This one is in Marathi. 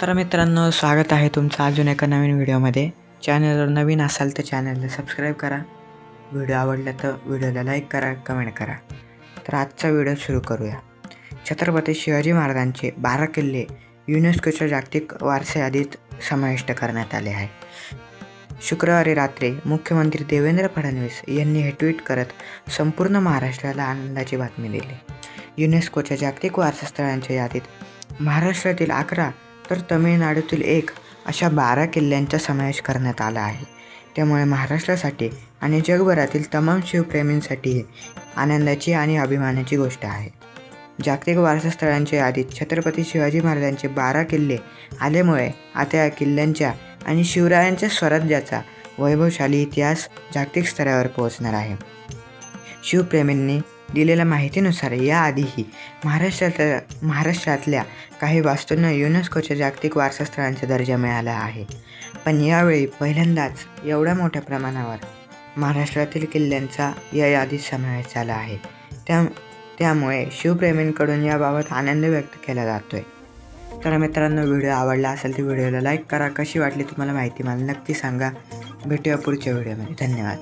तर मित्रांनो स्वागत आहे तुमचं अजून एका नवीन व्हिडिओमध्ये. चॅनलवर नवीन असाल तर चॅनलला सबस्क्राईब करा. व्हिडिओ आवडला तर व्हिडिओला लाईक करा कमेंट करा. तर आजचा व्हिडिओ सुरू करूया. छत्रपती शिवाजी महाराजांचे बारा किल्ले युनेस्कोच्या जागतिक वारसा यादीत समाविष्ट करण्यात आले आहे शुक्रवारी रात्री मुख्यमंत्री देवेंद्र फडणवीस यांनी हे ट्विट करत संपूर्ण महाराष्ट्राला आनंदाची बातमी दिली. युनेस्कोच्या जागतिक वारसास्थळांच्या यादीत महाराष्ट्रातील अकरा तर तमिळनाडूतील एक अशा बारा किल्ल्यांचा समावेश करण्यात आला आहे. त्यामुळे महाराष्ट्रासाठी आणि जगभरातील तमाम शिवप्रेमींसाठी आनंदाची आणि अभिमानाची गोष्ट आहे. जागतिक वारसास्थळांच्या यादीत छत्रपती शिवाजी महाराजांचे बारा किल्ले आल्यामुळे आता या किल्ल्यांच्या आणि शिवरायांच्या स्वराज्याचा वैभवशाली इतिहास जागतिक स्तरावर पोहोचणार आहे. शिवप्रेमींनी दिलेल्या माहितीनुसार याआधीही महाराष्ट्रातल्या महाराष्ट्रातल्या काही वास्तूंना युनेस्कोच्या जागतिक वारसास्थळांचा दर्जा मिळाला आहे. पण यावेळी पहिल्यांदाच एवढ्या मोठ्या प्रमाणावर महाराष्ट्रातील किल्ल्यांचा या यादीत समावेश झाला आहे. त्या त्यामुळे शिवप्रेमींकडून याबाबत आनंद व्यक्त केला जातोय. तर मित्रांनो व्हिडिओ आवडला असेल तर व्हिडिओला लाईक करा. कशी वाटली तुम्हाला माहिती मला नक्की सांगा. भेटूया पुढच्या व्हिडिओमध्ये. धन्यवाद.